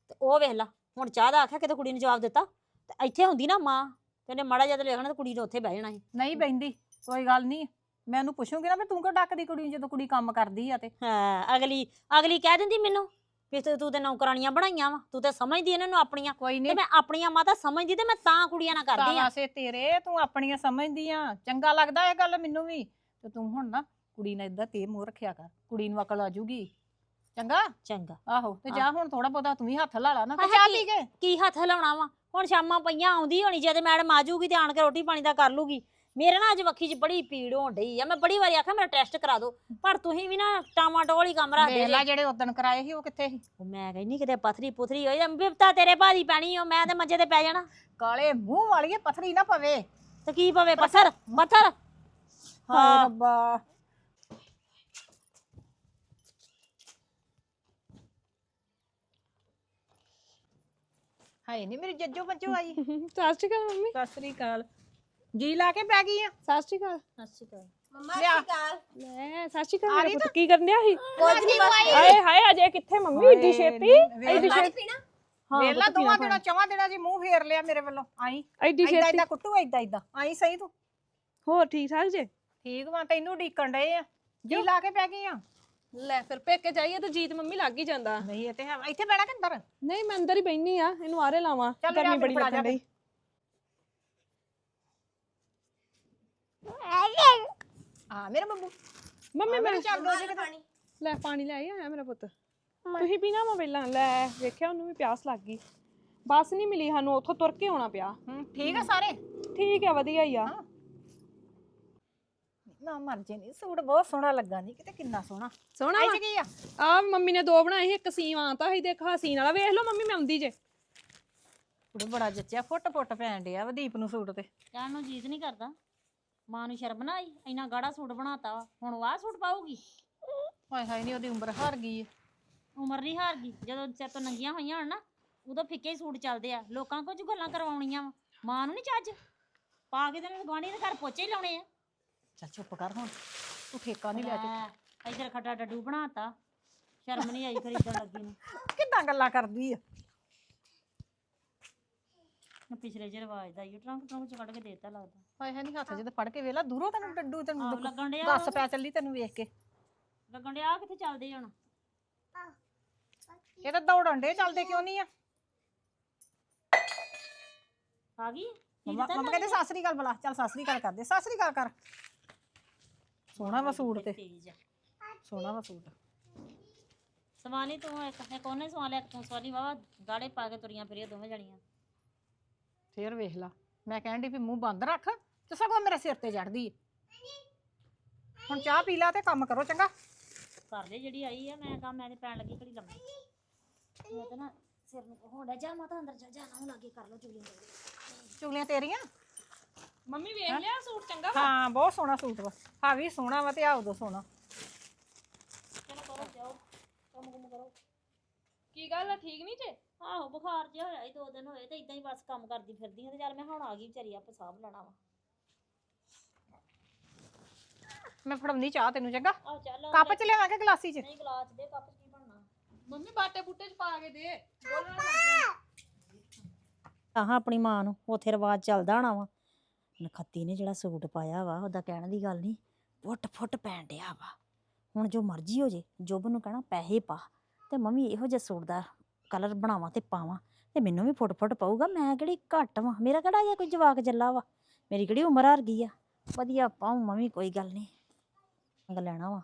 ਤੇ ਉਹ ਵੇਖ ਲਾ ਹੁਣ ਚਾਹ ਦਾ ਆਖਿਆ ਕਿਤੇ ਕੁੜੀ ਨੂੰ ਜਵਾਬ ਦਿੱਤਾ। ਤੇ ਇੱਥੇ ਹੁੰਦੀ ਨਾ ਮਾਂ। ਤੇ ਮਾੜਾ ਜਿਹਾ ਤੇ ਲਿਖਣਾ ਤੇ ਕੁੜੀ ਨੇ ਉੱਥੇ ਬਹਿ ਜਾਣਾ ਸੀ। ਨਹੀਂ ਬੈਂਦੀ ਕੋਈ ਗੱਲ ਨਹੀਂ। ਮੈਂ ਉਹਨੂੰ ਪੁੱਛੂਗੀ ਨਾ ਵੀ ਤੂੰ ਕਿਉਂ ਡੱਕਦੀ ਕੁੜੀ ਨੂੰ ਜਦੋਂ ਕੁੜੀ ਕੰਮ ਕਰਦੀ ਆ ਤੇ? ਹਾਂ ਅਗਲੀ ਅਗਲੀ ਕਹਿ ਦਿੰਦੀ ਮੈਨੂੰ ਵੀ ਤੂੰ ਤੂੰ ਤੇ ਨੌਕਰਾਨੀਆਂ ਬਣਾਈਆਂ ਵਾ ਤੂੰ ਤੇ ਸਮਝਦੀ ਇਹਨਾਂ ਨੂੰ ਆਪਣੀਆਂ। ਕੋਈ ਤੇ ਨਹੀਂ। ਮੈਂ ਆਪਣੀਆਂ ਮਾਤਾ ਸਮਝਦੀ ਤੇ ਮੈਂ ਤਾਂ ਕੁੜੀਆਂ ਨਾਲ ਕਰਦੀ ਆ। ਸਾਲਾਸੇ ਤੇਰੇ ਤੂੰ ਆਪਣੀਆਂ ਸਮਝਦੀ ਆ। ਚੰਗਾ ਲੱਗਦਾ ਇਹ ਗੱਲ ਮੈਨੂੰ ਵੀ। ਤੇ ਤੂੰ ਹੁਣ ਨਾ ਕੁੜੀ ਨਾਲ ਇਦਾਂ ਤੇ ਮੋਹ ਰੱਖਿਆ ਕਰ ਕੁੜੀ ਨੂੰ ਅਕਲ ਆ ਜੂਗੀ। ਚੰਗਾ? ਚੰਗਾ। ਆਹੋ ਤੇ ਜਾ ਹੁਣ ਥੋੜਾ ਬਹੁਤਾ ਤੂੰ ਵੀ ਹੱਥ ਲਾ ਲਾ ਨਾ ਕਿ ਆਹ ਚਾਹ ਕੀ- ਪੀ ਕੇ। ਕੀ ਹੱਥ ਹਿਲਾਉਣਾ ਵਾ? ਹੁਣ ਸ਼ਾਮਾਂ ਪਈਆਂ ਆਉਂਦੀ ਹੋਣੀ ਜੇ ਤੇ ਮੈਡਮ ਆ ਜਾਊਗੀ ਤੇ ਆਣ ਕੇ ਰੋਟੀ ਪਾਣੀ ਦਾ ਕਰ ਲੂਗੀ। ਮੇਰੇ ਨਾਲ ਅੱਜ ਵੱਖੀ 'ਚ ਬੜੀ ਪੀੜ ਹੋਣ ਡਈ ਆ। ਮੈਂ ਬੜੀ ਵਾਰੀ ਆਖਿਆ ਮੇਰਾ ਟੈਸਟ ਕਰਾ ਦਿਓ ਪਰ ਤੁਸੀਂ ਵੀ ਨਾ ਟਾਮਾਟੋਲ ਹੀ ਕੰਮ ਰੱਖਦੇ ਵੇਲਾ ਜਿਹੜੇ ਉਦਣ ਕਰਾਏ ਸੀ ਉਹ ਕਿੱਥੇ ਸੀ? ਉਹ ਮੈਂ ਕਹਿੰਦੀ ਕਿਤੇ ਪਥਰੀ ਪੁਥਰੀ ਹੋਈ ਜਾਂ ਬਿਪਤਾ ਤੇਰੇ ਭਾਦੀ ਪੈਣੀ ਓ ਮੈਂ ਤੇ ਮੰਜੇ ਤੇ ਪੈ ਜਾਣਾ। ਕਾਲੇ ਮੂੰਹ ਵਾਲੀਏ ਪਥਰੀ ਨਾ ਪਵੇ। ਤੇ ਕੀ ਪਵੇ? ਪੱਥਰ? ਪੱਥਰ? ਹਾਏ ਹਾਂ। ਰੱਬਾ। ਹਾਏ ਨਹੀਂ ਮੇਰੀ ਜੱਜੋ ਬੱਜੋ ਆਈ। (laughs) ਸਤਿ ਸ਼੍ਰੀ ਅਕਾਲ ਮੰਮੀ। ਸਤਿ ਸ੍ਰੀ ਅਕਾਲ। ਜੀ ਲਾ ਕੇ ਬਹਿ ਗਈ ਆ। ਸਤਿ ਸ਼੍ਰੀ ਅਕਾਲ। ਲਿਆ। ਲੈ ਸਤਿ ਸ਼੍ਰੀ ਅਕਾਲ ਮੇਰਾ ਰਹੀ ਪੁੱਤ ਕੀ ਕਰਨ ਡਿਆ ਸੀ? ਕੁਝ ਨਹੀਂ ਹਾਏ ਹਾਏ ਅਜੇ ਕਿੱਥੇ ਮੰਮੀ ਏਡੀ ਛੇਤੀ? ਏਡੀ ਛੇਤੀ? ਹਾਂ ਵੇਲਾ ਪੁੱਤ ਦੋਵਾਂ ਦਿਨਾਂ ਚਵਾਂ ਦਿਨਾਂ ਜੀ ਮੂੰਹ ਫੇਰ ਲਿਆ ਮੇਰੇ ਵੱਲੋਂ। ਆਈ। ਏਡੀ ਏਦਾਂ ਛੇਤੀ? ਏਦਾਂ ਕੁੱਟੂ ਏਦਾਂ ਏਦਾਂ ਆਈ ਸਹੀ ਤੂੰ? ਹੋਰ ਠੀਕ ਠਾਕ ਜੇ? ਠੀਕ ਵਾ ਤੈਨੂੰ ਢੀਕਣ ਡਏ ਆ। ਜੀ ਲਾ ਕੇ ਬਹਿ ਗਈ ਆ। ਲੈ ਫਿਰ ਪੇਕੇ ਜਾਈਏ ਤੇ ਜੀਤ ਮੰਮੀ ਲੱਗ ਹੀ ਜਾਂਦਾ। ਨਹੀਂ ਇਹ ਤੇ ਹੈ। ਇੱਥੇ ਬਹਿਣਾ ਕਿ ਅੰਦਰ? ਨਹੀਂ ਮੈਂ ਅੰਦਰ ਹੀ ਬੈਣੀ ਆ ਇਹਨੂੰ ਆਰੇ ਲਾਵਾਂ। ਚੱਲ ਗਰਮੀ ਬੜੀ ਲੱਗਣ ਡਈ। ਹਾਂ ਮੇਰੇ ਬੱਬੂ ਮੰਮੀ ਮੈਂ ਚੱਲ ਦੋ ਜੇ ਕਿਤੇ ਲੈ ਪਾਣੀ ਲੈ ਆਇਆ ਮੇਰਾ ਪੁੱਤ। ਤੁਸੀਂ ਪੀਣਾ ਵਾ ਪਹਿਲਾਂ ਲੈ ਵੇਖਿਆ ਉਹਨੂੰ ਵੀ ਪਿਆਸ ਲੱਗ ਗਈ। ਬੱਸ ਨਹੀਂ ਮਿਲੀ ਸਾਨੂੰ ਉੱਥੋਂ ਤੁਰ ਕੇ ਆਉਣਾ ਪਿਆ। ਹੂੰ ਠੀਕ ਆ ਸਾਰੇ? ਠੀਕ ਆ ਵਧੀਆ ਹੀ ਆ। ਨਾ ਮਰ ਜੇ ਨਹੀਂ ਸੂਟ ਬਹੁਤ ਸੋਹਣਾ ਲੱਗਾ ਨਹੀਂ ਕਿਤੇ ਕਿੰਨਾ ਸੋਹਣਾ। ਸੋਹਣਾ ਆਈ ਕੀ ਆ? ਆ ਮੰਮੀ ਨੇ ਦੋ ਬਣਾਏ ਸੀ ਇੱਕ ਸੀਵਾਂ ਤਾਂ ਸੀ ਤੇ ਇੱਕ ਹਸੀਨ ਵਾਲਾ। ਵੇਖ ਲਓ ਮੰਮੀ ਮੈਂ ਆਉਂਦੀ ਜੇ। ਕੁੜੇ ਬੜਾ ਜੱਚਿਆ ਫੁੱਟ ਫੁੱਟ ਪੈਣ ਡਿਆ ਵਦੀਪ ਨੂੰ ਸੂਟ ਤੇ। ਕਹਿਣ ਨੂੰ ਜੀਤ ਨਹੀਂ ਕਰਦਾ। ਮਾਂ ਨੂੰ ਸ਼ਰਮ ਨਾ ਆਈ ਇੰਨਾ ਗਾੜਾ ਸੂਟ ਬਣਾਤਾ ਵਾ। ਹੁਣ ਉਹ ਆਹ ਸੂਟ ਪਾਊਗੀ? ਹਾਏ ਹਾਏ ਨਹੀਂ ਉਹਦੀ ਉਮਰ ਹਾਰ ਗਈ ਉਮਰ ਨਹੀਂ ਹਾਰ ਗਈ। ਜਦੋਂ ਸਿਰ ਤੋਂ ਨੰਗੀਆਂ ਹੋਈਆਂ ਹੋਣ ਨਾ ਉਦੋਂ ਫਿੱਕੇ ਹੀ ਸੂਟ ਚੱਲਦੇ ਆ। ਲੋਕਾਂ ਕੋਲ ਜੋ ਗੱਲਾਂ ਕਰਵਾਉਣੀਆਂ ਵਾ। ਮਾਂ ਨੂੰ ਨਹੀਂ ਚੱਜ? ਪਾ ਕੇ ਤੇ ਗਵਾਂਢੀ ਦੇ ਘਰ ਪੋਚੇ ਹੀ ਲਾਉਣੇ ਆ। ਚਾ ਚੁੱਪ ਕਰ ਹੁਣ ਤੂੰ ਠੇਕਾ ਨਹੀਂ ਲੈ, ਇੱਧਰ ਖੱਟਾ ਡੱਡੂ ਬਣਾਤਾ ਸ਼ਰਮ ਨਹੀਂ ਆਈ ਖਰੀਦਣ ਲੱਗੀ ਨੂੰ। ਕਿੱਦਾਂ ਗੱਲਾਂ ਕਰਦੀ ਆ? ਮੈਂ ਪਿਛਲੇ ਜਿਹੇ ਰਿਵਾਜ ਦਾ ਹੀ ਟਰੰਕ ਟਰੰਕ ਚ ਕੱਢ ਕੇ ਦੇਤਾ ਲੱਗਦਾ। ਹਾਏ ਹਾਏ ਨਹੀਂ ਹੱਥ ਜਦ ਫੜ ਕੇ ਵੇਲਾ ਦੂਰੋਂ ਤੈਨੂੰ ਡੱਡੂ ਤੈਨੂੰ ਆਹੋ ਲੱਗਣ ਡਿਆ ਦੱਸ ਪੈ ਚੱਲੀ ਤੈਨੂੰ ਵੇਖ ਕੇ। ਲੱਗਣ ਡਿਆ ਆਹ ਕਿੱਥੇ ਚੱਲਦੇ ਹੁਣ? ਇਹ ਤਾਂ ਦੌੜਨ ਡੇ ਚੱਲਦੇ ਕਿਉਂ ਨਹੀਂ ਆ? ਆ ਗਈ? ਕੀ ਮੰਮਾ ਕਹਿੰਦੇ ਸਤਿ ਸ੍ਰੀ ਅਕਾਲ ਬੁਲਾ ਚੱਲ ਸਤਿ ਸ੍ਰੀ ਅਕਾਲ ਕਰਦੇ ਸਤਿ ਸ੍ਰੀ ਅਕਾਲ ਕਰ। ਸੋਹਣਾ ਵਾ ਸੂਟ ਤੇ। ਤੇਜ਼ ਆ। ਸੋਹਣਾ ਵਾ ਸੂਟ। ਸਵਾਨੀ ਤੂੰ ਇੱਕ ਇੱਕ ਉਹਨੇ ਸਵਾ ਲਿਆ ਇੱਕ ਤੂੰ ਸਵਾਨੀ ਵਾਵਾ ਗਾੜੇ ਪਾ ਕੇ ਤੁਰੀਆਂ ਫਿਰੀਆਂ ਦੋਵੇਂ ਜਣੀਆਂ। ਫੇਰ ਵੇਖ ਲਾ। ਮੈਂ ਕਹਿਣ ਦੀ ਵੀ ਮੂੰਹ ਬੰਦ ਰੱਖ ਤੇ ਸਗੋਂ ਮੇਰੇ ਸਿਰ ਤੇ ਚੜਦੀ ਏ। ਹੁਣ ਚਾਹ ਪੀ ਲਾ ਤੇ ਕੰਮ ਕਰੋ ਚੰਗਾ। ਘਰ ਦੇ ਜਿਹੜੀ ਆਈ ਆ ਮੈਂ ਕੰਮ ਮੈਂ ਤੇ ਪੈਣ ਲੱਗੀ ਘੜੀ ਲੰਮੀ। ਮੈਂ ਤਾਂ ਨਾ ਸਿਰ ਨੂੰ ਹੋਣਾ ਜਾ ਮਾਤਾ ਅੰਦਰ ਜਾ ਜਾ ਨਾ ਲਾਗੇ ਕਰ ਲੋ ਚੁਗਲੀਆਂ। ਚੁਗਲੀਆਂ ਤੇਰੀਆਂ? ਮੰਮੀ ਵੇਖ ਲਿਆ ਸੂਟ ਚੰਗਾ ਵਾ? ਹਾਂ ਬਹੁਤ ਸੋਹਣਾ ਸੂਟ ਵਾ। ਹਾਂ ਵੀ ਸੋਹਣਾ ਵਾ ਤੇ ਆ ਉਦੋਂ ਸੋਹਣਾ। ਚਲੋ ਕਰੋ ਜਾਓ। ਕੰਮ ਕੁਮ ਕਰੋ। ਕੀ ਗੱਲ ਆ ਠੀਕ ਨਹੀਂ ਜੇ? ਆਹੋ ਬੁਖਾਰ ਜਿਹਾ ਹੋਇਆ ਸੀ ਦੋ ਦਿਨ ਹੋਏ ਤੇ ਇਦਾਂ ਹੀ ਬਸ ਕੰਮ ਕਰਦੀ ਫਿਰਦੀ ਹਾਂ ਤੇ ਚੱਲ ਮੈਂ ਹੁਣ ਆ ਗਈ ਵਿਚਾਰੀ ਆਪੇ ਸਾਂਭ ਲੈਣਾ ਵਾ। ਮੈਂ ਫੜਾਉਂਦੀ ਚਾਹ ਤੈਨੂੰ ਚੰਗਾ? ਆਹ ਚੱਲ ਕੱਪ ਚ ਲਿਆਵਾਂਗੇ ਗਲਾਸੀ ਚ। ਨਹੀਂ ਗਲਾਸ ਦੇ ਕੱਪ 'ਚ ਕੀ ਬਣਨਾ? ਮੰਮੀ ਬਾਟੇ ਬੂਟੇ ਚ ਪਾ ਕੇ ਦੇ। ਬੋਲਣਾ ਆਹਾਂ ਆਪਣੀ ਮਾਂ ਨੂੰ ਉਥੇ ਰਿਵਾਜ ਚੱਲਦਾ ਹੋਣਾ ਵਾ। ਨਖੱਤੀ ਨੇ ਜਿਹੜਾ ਸੂਟ ਪਾਇਆ ਵਾ, ਉਹਦਾ ਕਹਿਣ ਦੀ ਗੱਲ ਨਹੀਂ, ਫੁੱਟ ਫੁੱਟ ਪੈਣ ਡਿਆ ਵਾ। ਹੁਣ ਜੋ ਮਰਜ਼ੀ ਹੋ ਜੇ, ਜੁਬ ਨੂੰ ਕਹਿਣਾ ਪੈਸੇ ਪਾ, ਤੇ ਮੰਮੀ ਇਹੋ ਜਿਹੇ ਸੂਟ ਦਾ ਕਲਰ ਬਣਾਵਾਂ ਤੇ ਪਾਵਾਂ, ਤੇ ਮੈਨੂੰ ਵੀ ਫੁੱਟ ਫੁੱਟ ਪਊਗਾ, ਮੈਂ ਕਿਹੜੀ ਘੱਟ ਵਾਂ, ਮੇਰਾ ਕਿਹੜਾ ਇਹ ਕੋਈ ਜਵਾਕ ਜੱਲਾ ਵਾ, ਮੇਰੀ ਕਿਹੜੀ ਉਮਰ ਹਾਰ ਗਈ ਆ। ਵਧੀਆ ਪਾਉ ਮੰਮੀ, ਕੋਈ ਗੱਲ ਨਹੀਂ। ਅੰਗ ਲੈਣਾ ਵਾ,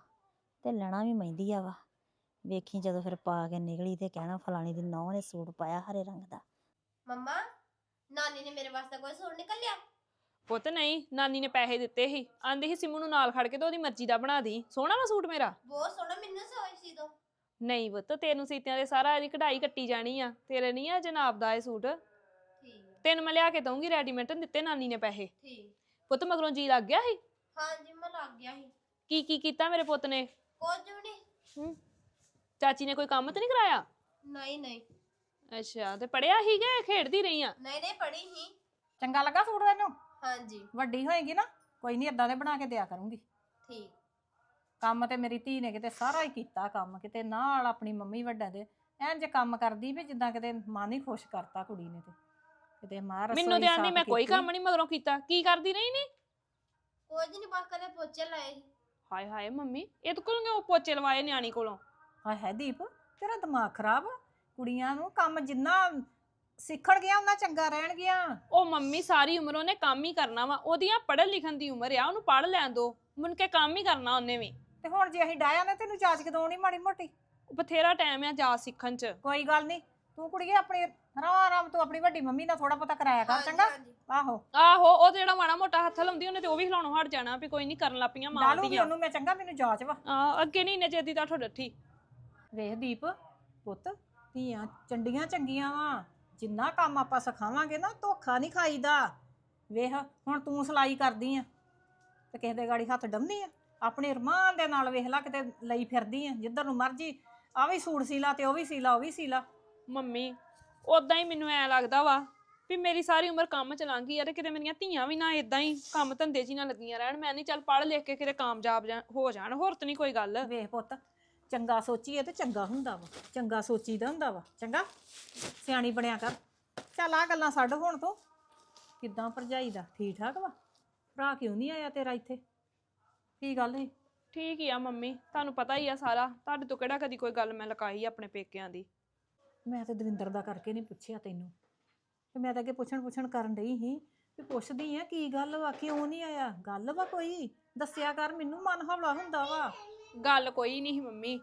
ਤੇ ਲੈਣਾ ਵੀ ਮਹਿੰਦੀ ਆ ਵਾ। ਵੇਖੀ ਜਦੋਂ ਫਿਰ ਪਾ ਕੇ ਨਿਕਲੀ ਤੇ ਕਹਿਣਾ ਫਲਾਣੀ ਦੀ ਨੌਂ ਨੇ ਸੂਟ ਪਾਇਆ ਹਰੇ ਰੰਗ ਦਾ। ਮੰਮਾ, ਨਾਨੀ ਨੇ ਮੇਰੇ ਵਾਸਤੇ ਕੋਈ ਸੂਟ ਨਿਕਲਿਆ ਪੁੱਤ ਨਹੀਂ ਨਾਨੀ ਨੇ ਪੈਸੇ ਦਿੱਤੇ ਸੀ। ਆਂਦੀ ਸੀ ਸਿਮੂ ਨੂੰ ਨਾਲ ਖੜ ਕੇ ਤੇ ਉਹਦੀ ਮਰਜ਼ੀ ਦਾ ਬਣਾ ਦੀ। ਸੋਹਣਾ ਵਾ ਸੂਟ ਮੇਰਾ? ਬਹੁਤ ਸੋਹਣਾ ਮੈਨੂੰ ਸੋਚ ਸੀ ਦੋ ਨਹੀਂ ਪੁੱਤ ਤੈਨੂੰ ਸੀਤਿਆਂ ਦੇ ਸਾਰਾ ਇਹਦੀ ਕਢਾਈ ਕੱਟੀ ਜਾਣੀ ਆ। ਤੇਰੇ ਨਹੀਂ ਆ ਜਨਾਬ ਦਾ ਇਹ ਸੂਟ? ਠੀਕ। ਤੈਨੂੰ ਮੈਂ ਲਿਆ ਕੇ ਦਊਂਗੀ ਰੈਡੀਮੇਡ ਦਿੱਤੇ ਨਾਨੀ ਨੇ ਪੈਸੇ। ਠੀਕ। ਪੁੱਤ ਮਗਰੋਂ ਜੀ ਲੱਗ ਗਿਆ ਸੀ? ਹਾਂਜੀ ਮੈਂ ਲੱਗ ਗਿਆ ਸੀ। ਕੀ ਕੀ ਕੀਤਾ ਮੇਰੇ ਪੁੱਤ ਨੇ? ਕੁਝ ਵੀ ਨਹੀਂ। ਹੂੰ। ਚਾਚੀ ਨੇ ਕੋਈ ਕੰਮ ਤੇ ਨਹੀਂ ਕਰਾਇਆ? ਨਹੀਂ ਨਹੀਂ। ਅੱਛਾ ਤੇ ਪੜਿਆ ਹੀ ਗਏ ਖੇਡਦੀ ਰਹੀ ਆ ਨਹੀਂ ਨਹੀਂ ਪੜੀ ਹੀ ਚੰਗਾ ਲੱਗਾ ਸੂਟ ਤੈਨੂੰ? ਹਾਂਜੀ। ਵੱਡੀ ਹੋਏਗੀ ਨਾ ਕੋਈ ਨਹੀਂ ਏਦਾਂ ਦੇ ਬਣਾ ਕੇ ਦਿਆ ਕਰੂੰਗੀ। ਠੀਕ। ਕੰਮ ਤੇ ਮੇਰੀ ਧੀ ਨੇ ਕਿਤੇ ਸਾਰਾ ਹੀ ਕੀਤਾ ਕੰਮ ਕਿਤੇ ਨਾਲ ਆਪਣੀ ਮੰਮੀ ਵੱਡਾ ਦੇ। ਐਂ ਜੇ ਕੰਮ ਕਰਦੀ ਵੀ ਜਿੱਦਾਂ ਕਿਤੇ ਮਨ ਹੀ ਖੁਸ਼ ਕਰਤਾ ਕੁੜੀ ਨੇ ਤੇ। ਕਿਤੇ ਮਾਂ ਰਸੋਈ ਮੈਨੂੰ ਤੇ ਆਂਦੀ ਸਾਫ਼ ਮੈਂ ਕੋਈ ਕੀਤੀ। ਕੰਮ ਨਹੀਂ ਮਗਰੋਂ ਕੀਤਾ। ਕੀ ਕਰਦੀ ਰਹੀ ਨੀ? ਕੁਝ ਨਹੀਂ ਬਸ ਕਰੇ ਪੋਚੇ ਲਾਏ ਹਾਏ ਹਾਏ ਮੰਮੀ ਇਹ ਤਾਂ ਕੋਲੋਂ ਪੋਚੇ ਲਵਾਏ ਨਿਆਣੀ ਕੋਲੋਂ? ਹਾਏ ਹੈ ਦੀਪ ਤੇਰਾ ਦਿਮਾਗ ਖਰਾਬ ਆ? ਕੁੜੀਆਂ ਨੂੰ ਕੰਮ ਜਿੰਨਾ ਸਿੱਖਣ ਗਿਆ ਉਹਨਾਂ ਚੰਗਾ ਰਹਿਣ ਗਿਆ। ਉਹ ਮੰਮੀ ਸਾਰੀ ਉਮਰ ਉਹਨੇ ਕੰਮ ਹੀ ਕਰਨਾ ਵਾ ਉਹਦੀਆਂ ਪੜ੍ਹਨ ਲਿਖਣ ਦੀ ਉਮਰ ਆ ਉਹਨੂੰ ਪੜ੍ਹ ਲੈਣ ਦੋ ਮੁੜ ਕੇ ਕੰਮ ਹੀ ਕਰਨਾ ਉਹਨੇ ਵੀ। ਤੇ ਹੁਣ ਜੇ ਅਸੀਂ ਡਾਇਆ ਨੇ ਤੈਨੂੰ ਜਾਚ ਕਿਦੋਂ ਨਹੀਂ ਮਾੜੀ ਮੋਟੀ। ਉਹ ਬਥੇਰਾ ਟਾਈਮ ਆ ਜਾ ਸਿੱਖਣ ਚ। ਕੋਈ ਗੱਲ ਨਹੀਂ ਤੂੰ ਕੁੜੀਏ ਆਪਣੀ ਆਰਾਮ ਆਰਾਮ ਤੂੰ ਆਪਣੀ ਵੱਡੀ ਮੰਮੀ ਨਾਲ ਥੋੜਾ ਪਤਾ ਕਰਾਇਆ ਕਰ ਚੰਗਾ। ਆਹੋ। ਆਹੋ ਉਹ ਤੇ ਜਿਹੜਾ ਮਾੜਾ ਮੋਟਾ ਹੱਥ ਲਾਉਂਦੀ ਉਹਨੇ ਤੇ ਉਹ ਵੀ ਹਿਲਾਉਣੋਂ ਹਟ ਜਾਣਾ ਵੀ ਕੋਈ ਨਹੀਂ ਕਰਨ ਲੱਪੀਆਂ ਡਾਲੂਗੀ ਮਾਰਦੀਆਂ ਉਹਨੂੰ ਮੈਂ ਚੰਗਾ ਮੈਨੂੰ ਜਾਚ ਵਾ। ਆ ਅੱਗੇ ਨਹੀਂ ਇੰਨੇ ਚਿਰ ਦੀ ਤਾਂ ਠੋ ਡੱਠੀ ਵੇਖ ਦੀਪ ਪੁੱਤ ਧੀਆਂ ਚੰਡੀਆਂ ਚੰਗੀਆਂ ਵਾ। ਜਿੰਨਾ ਕੰਮ ਆਪਾਂ ਸਿਖਾਵਾਂਗੇ ਨਾ ਧੋਖਾ ਨਹੀਂ ਖਾਈਦਾ। ਵੇਖ ਹੁਣ ਤੂੰ ਸਲਾਈ ਕਰਦੀ ਆ ਤੇ ਕਿਸੇ ਦੇ ਗਾੜੀ ਹੱਥ ਡੰਮਦੀ ਆ। ਆਪਣੇ ਰਮਾਨ ਦੇ ਨਾਲ ਵੇਖ ਲੈ ਕਿਤੇ ਲਈ ਫਿਰਦੀ ਆ ਜਿੱਧਰ ਨੂੰ ਮਰਜ਼ੀ। ਆ ਵੀ ਸੂਟ ਸੀਲਾ ਤੇ ਉਹ ਵੀ ਸੀਲਾ ਉਹ ਵੀ ਸੀਲਾ ਮੰਮੀ ਉਦਾਂ ਹੀ ਮੈਨੂੰ ਐ ਲੱਗਦਾ ਵਾ ਵੀ ਮੇਰੀ ਸਾਰੀ ਉਮਰ ਕੰਮ ਚ ਲੰਘ ਗਈ ਆ ਤੇ ਕਿਤੇ ਮੇਰੀਆਂ ਧੀਆਂ ਵੀ ਨਾ ਇਦਾਂ ਹੀ ਕੰਮ ਧੰਦੇ 'ਚ ਹੀ ਨਾ ਲੱਗੀਆਂ ਰਹਿਣ। ਮੈਂ ਨਹੀਂ ਚੱਲ ਪੜ੍ਹ ਲਿਖ ਕੇ ਕਿਤੇ ਕਾਮਯਾਬ ਜਾਂ- ਹੋ ਜਾਣ ਹੋਰ ਤਾਂ ਨਹੀਂ ਕੋਈ ਗੱਲ। ਵੇਖ ਪੁੱਤ ਚੰਗਾ ਸੋਚੀਏ ਤੇ ਚੰਗਾ ਹੁੰਦਾ ਵਾ ਚੰਗਾ ਸੋਚੀਦਾ ਹੁੰਦਾ ਵਾ ਚੰਗਾ? ਸਿਆਣੀ ਬਣਿਆ ਕਰ। ਚੱਲ ਆ ਗੱਲਾਂ ਛੱਡ ਹੁਣ ਤੂੰ। ਕਿੱਦਾਂ ਭਰਜਾਈ ਦਾ ਠੀਕ ਠਾਕ ਵਾ? ਭਰਾ ਕਿਉਂ ਨਹੀਂ ਆਇਆ ਤੇਰਾ ਇੱਥੇ? ਕੀ ਗੱਲ ਹੈ ਠੀਕ ਹੀ ਆ ਮੰਮੀ ਤੁਹਾਨੂੰ ਪਤਾ ਹੀ ਆ ਸਾਰਾ। ਤੁਹਾਡੇ ਤੋਂ ਕਿਹੜਾ ਕਦੀ ਕੋਈ ਗੱਲ ਮੈਂ ਲਕਾਈ ਆਪਣੇ ਪੇਕਿਆਂ ਦੀ? ਮੈਂ ਤੇ ਦਵਿੰਦਰ ਦਾ ਕਰਕੇ ਨਹੀਂ ਪੁੱਛਿਆ ਤੈਨੂੰ। ਤੇ ਮੈਂ ਤਾਂ ਅੱਗੇ ਪੁੱਛਣ ਪੁੱਛਣ ਕਰਨ ਡਈ ਸੀ ਵੀ ਪੁੱਛਦੀ ਆ ਕੀ ਗੱਲ ਵਾ ਕਿਉਂ ਨਹੀਂ ਆਇਆ? ਗੱਲ ਵਾ ਕੋਈ? ਦੱਸਿਆ ਕਰ ਮੈਨੂੰ ਮਨ ਹੌਲਾ ਹੁੰਦਾ ਵਾ। ਗੱਲ ਕੋਈ ਨਹੀਂ ਸੀ ਮੰਮੀ।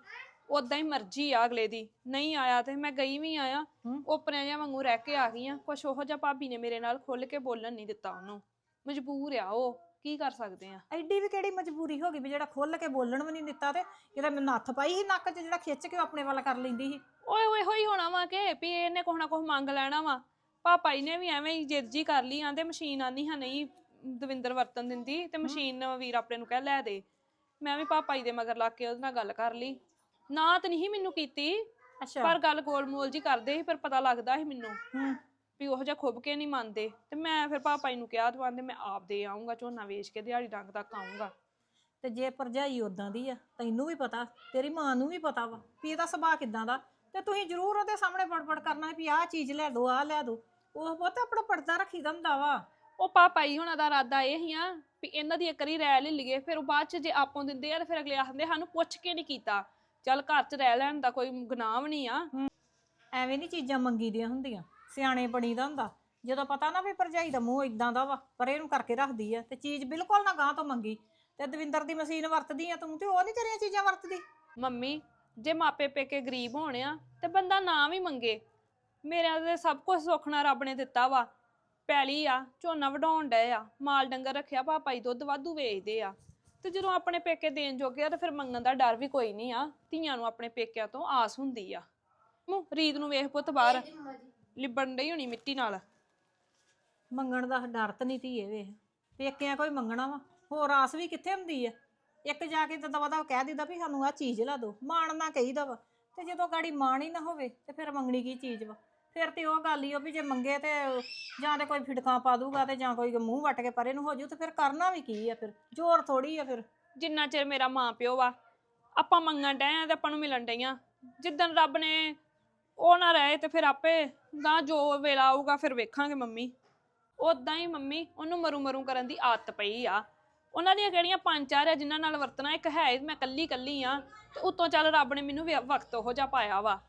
ਉਦਾਂ ਹੀ ਮਰਜ਼ੀ ਆ ਅਗਲੇ ਦੀ। ਨਹੀਂ ਆਇਆ ਤੇ ਮੈਂ ਗਈ ਵੀ ਆਇਆ। ਹੂੰ। ਓਪਰਿਆਂ ਜਿਹਾ ਵਾਂਗੂ ਰਹਿ ਕੇ ਆ ਗਈ ਆ ਕੁਛ ਉਹੋ ਜਿਹਾ ਭਾਬੀ ਨੇ ਮੇਰੇ ਨਾਲ ਖੁੱਲ ਕੇ ਬੋਲਣ ਨਹੀਂ ਦਿੱਤਾ ਉਹਨੂੰ। ਮਜਬੂਰ ਆ ਉਹ। ਕੀ ਕਰ ਸਕਦੇ ਆ? ਐਡੀ ਵੀ ਕਿਹੜੀ ਮਜਬੂਰੀ ਹੋ ਗਈ ਵੀ ਜਿਹੜਾ ਖੁੱਲ ਕੇ ਬੋਲਣ ਵੀ ਨਹੀਂ ਦਿੱਤਾ ਤੇ ਕਿਤੇ ਮੈਂ ਨੱਥ ਪਾਈ ਸੀ ਨੱਕ 'ਚ ਜਿਹੜਾ ਖਿੱਚ ਕੇ ਉਹ ਆਪਣੇ ਵੱਲ ਕਰ ਲੈਂਦੀ ਸੀ। ਓਏ ਓਏ ਹੋਈ ਹੋਣਾ ਵਾ ਕਿ ਵੀ ਇਹਨੇ ਕੁਛ ਨਾ ਕੁਛ ਮੰਗ ਲੈਣਾ ਵਾ। ਪਾਪਾ ਜੀ ਨੇ ਵੀ ਐਵੇਂ ਹੀ ਜਿੱਦ ਜੀ ਕਰ ਲਈ ਆਂਦੇ ਮਸ਼ੀਨ ਆਨੀ ਹਾਂ ਨਹੀਂ ਦਵਿੰਦਰ ਵਰਤਨ ਦਿੰਦੀ ਤੇ ਮਸ਼ੀਨ ਵੀਰ ਆਪਣੇ ਨੂੰ ਕਹਿ ਲੈ ਦੇ। ਮੈਂ ਵੀ ਪਾਪਾ ਜੀ ਦੇ ਮਗਰ ਲੱਗ ਕੇ ਉਹਦੇ ਨਾਲ ਗੱਲ ਕਰ ਲਈ। ਨਾ ਤਾਂ ਨਹੀਂ ਮੈਨੂੰ ਕੀਤੀ ਅੱਛਾ। ਪਰ ਗੱਲ ਗੋਲ ਮੋਲ ਜੀ ਕਰਦੇ ਸੀ ਪਰ ਪਤਾ ਲੱਗਦਾ ਸੀ ਮੈਨੂੰ ਹੂੰ। ਵੀ ਉਹੋ ਜਿਹਾ ਖੁੱਬ ਕੇ ਨਹੀਂ ਮੰਨਦੇ। ਤੇ ਮੈਂ ਫਿਰ ਪਾਪਾ ਜੀ ਨੂੰ ਕਿਹਾ ਤੂੰ ਆਂਦੇ ਮੈਂ ਆਪ ਦੇ ਆਉਂਗਾ ਝੋਨਾ ਵੇਚ ਕੇ ਦਿਹਾੜੀ ਡੰਗ ਤੱਕ ਆਉਂਗਾ ਤੇ ਜੇ ਭਰਜਾਈ ਉਦਾਂ ਦੀ ਆ ਤੈਨੂੰ ਵੀ ਪਤਾ ਤੇਰੀ ਮਾਂ ਨੂੰ ਵੀ ਪਤਾ ਵਾ ਵੀ ਇਹਦਾ ਸੁਭਾਅ ਕਿਦਾਂ ਦਾ। ਤੇ ਤੁਸੀਂ ਜ਼ਰੂਰ ਉਹਦੇ ਸਾਹਮਣੇ ਬੜਬੜ ਕਰਨਾ ਵੀ ਆਹ ਚੀਜ਼ ਲੈ ਦੋ ਆਹ ਲੈ ਦੋ। ਉਹ ਪੁੱਤ ਆਪਣਾ ਪਰਦਾ ਰੱਖੀਦਾ ਹੁੰਦਾ ਵਾ। ਉਹ ਪਾਪਾ ਜੀ ਹੁਣਾਂ ਦਾ ਇਰਾਦਾ ਇਹ ਹੀ ਆ ਵੀ ਇਹਨਾਂ ਦੀ ਇੱਕ ਵਾਰੀ ਰਹਿ ਲੈ ਲਈਏ ਫਿਰ ਉਹ ਬਾਅਦ ਚ ਜੇ ਆਪੋਂ ਦਿੰਦੇ ਆ ਤੇ ਫਿਰ ਅਗਲੇ ਆਖਦੇ ਸਾਨੂੰ ਪੁੱਛ ਕੇ ਨਹੀਂ ਕੀਤਾ। ਚੱਲ ਘਰ ਚ ਰਹਿ ਲੈਣ ਦਾ ਕੋਈ ਗੁਨਾਹ ਵੀ ਨਹੀਂ ਆ। ਐਵੇਂ ਨਹੀਂ ਚੀਜ਼ਾਂ ਮੰਗੀ ਦੀਆਂ ਹੁੰਦੀਆਂ ਸਿਆਣੇ ਬਣੀਦਾ ਹੁੰਦਾ। ਜਦੋਂ ਪਤਾ ਨਾ ਵੀ ਭਰਜਾਈ ਦਾ ਮੂੰਹ ਇਦਾਂ ਦਾ ਵਾ ਪਰ ਇਹਨੂੰ ਕਰਕੇ ਰੱਖਦੀ ਆ ਤੇ ਚੀਜ਼ ਬਿਲਕੁਲ ਨਾ ਗਾਂ ਤੋਂ ਮੰਗੀ। ਤੇ ਦਵਿੰਦਰ ਦੀ ਮਸ਼ੀਨ ਵਰਤਦੀ ਆ ਤੂੰ ਤੇ ਉਹ ਨਹੀਂ ਤੇਰੀਆਂ ਚੀਜ਼ਾਂ ਵਰਤਦੀ? ਮੰਮੀ ਜੇ ਮਾਪੇ ਪੇਕੇ ਗਰੀਬ ਹੋਣ ਆ ਤੇ ਬੰਦਾ ਨਾ ਵੀ ਮੰਗੇ। ਮੇਰੇ ਤੇ ਸਭ ਕੁਝ ਸੁਖਣਾ ਰੱਬ ਨੇ ਦਿੱਤਾ ਵਾ। ਪੈਲੀ ਆ, ਝੋਨਾ ਵਢਾਉਣ ਡਏ ਆ, ਮਾਲ ਡੰਗਰ ਰੱਖਿਆ, ਪਾਪਾ ਜੀ ਦੁੱਧ ਵਾਧੂ ਵੇਚਦੇ ਆ। ਤੇ ਜਦੋਂ ਆਪਣੇ ਪੇਕੇ ਦੇਣ ਜੋਗੇ ਆ, ਤੇ ਫਿਰ ਮੰਗਣ ਦਾ ਡਰ ਵੀ ਕੋਈ ਨਹੀਂ ਆ। ਧੀਆਂ ਨੂੰ ਆਪਣੇ ਪੇਕਿਆਂ ਤੋਂ ਆਸ ਹੁੰਦੀ ਆ। ਮੂੰ ਰੀਤ ਨੂੰ ਵੇਖ ਪੁੱਤ ਬਾਹਰ। ਲਿਬਣ ਡਈ ਹੋਣੀ ਮਿੱਟੀ ਨਾਲ। ਮੰਗਣ ਦਾ ਡਰ ਤਾਂ ਨਹੀਂ ਧੀਏ ਵੇਖ। ਪੇਕਿਆਂ ਕੋਈ ਮੰਗਣਾ ਵਾ। ਹੋਰ ਆਸ ਵੀ ਕਿੱਥੇ ਹੁੰਦੀ ਆ? ਇੱਕ ਜਾ ਕੇ ਤਾਂ ਦਵਾ ਦਵਾ ਕਹਿ ਦਿੰਦਾ ਵੀ ਸਾਨੂੰ ਆਹ ਚੀਜ਼ ਲਾ ਦਿਓ। ਮਾਣ ਨਾ ਕਹੀਦਾ ਵਾ। ਤੇ ਜਦੋਂ ਗਾੜੀ ਮਾਣ ਹੀ ਨਾ ਹੋਵੇ, ਤੇ ਫਿਰ ਮੰਗਣੀ ਕੀ ਚੀਜ਼ ਵਾ? ਫਿਰ ਤੇ ਉਹ ਗੱਲ ਹੀ ਉਹ ਵੀ ਜੇ ਮੰਗੇ ਤੇ ਜਾਂ ਤੇ ਕੋਈ ਫਿੜਕਾਂ ਪਾ ਦੂਗਾ ਤੇ ਜਾਂ ਕੋਈ ਮੂੰਹ ਵੱਟ ਕੇ ਪਰੇ ਨੂੰ ਹੋ ਜੂ ਤੇ ਫਿਰ ਕਰਨਾ ਵੀ ਕੀ ਆ ਫਿਰ? ਜ਼ੋਰ ਥੋੜੀ ਆ ਫਿਰ। ਜਿੰਨਾ ਚਿਰ ਮੇਰਾ ਮਾਂ ਪਿਓ ਵਾ ਆਪਾਂ ਮੰਗਣ ਡਏ ਆ ਤੇ ਆਪਾਂ ਨੂੰ ਮਿਲਣ ਡਈਆਂ। ਜਿੱਦਣ ਰੱਬ ਨੇ ਉਹ ਨਾ ਰਹੇ ਤੇ ਫਿਰ ਆਪੇ ਗਾਂ ਜੋ ਵੇਲਾ ਆਊਗਾ ਫਿਰ ਵੇਖਾਂਗੇ ਮੰਮੀ। ਉਦਾਂ ਹੀ ਮੰਮੀ, ਉਹਨੂੰ ਮਰੂ ਮਰੂ ਕਰਨ ਦੀ ਆਦਤ ਪਈ ਆ। ਉਹਨਾਂ ਦੀਆਂ ਕਿਹੜੀਆਂ ਪੰਜ ਚਾਰ ਆ ਜਿਨ੍ਹਾਂ ਨਾਲ ਵਰਤਣਾ, ਇੱਕ ਹੈ ਹੀ ਮੈਂ ਕੱਲੀ ਕੱਲੀ ਆ। ਤੇ ਉਤੋਂ ਚੱਲ ਰੱਬ ਨੇ ਮੈਨੂੰ ਵੀ ਵਕਤ ਉਹੋ ਜਿਹਾ ਪਾਇਆ ਵਾ।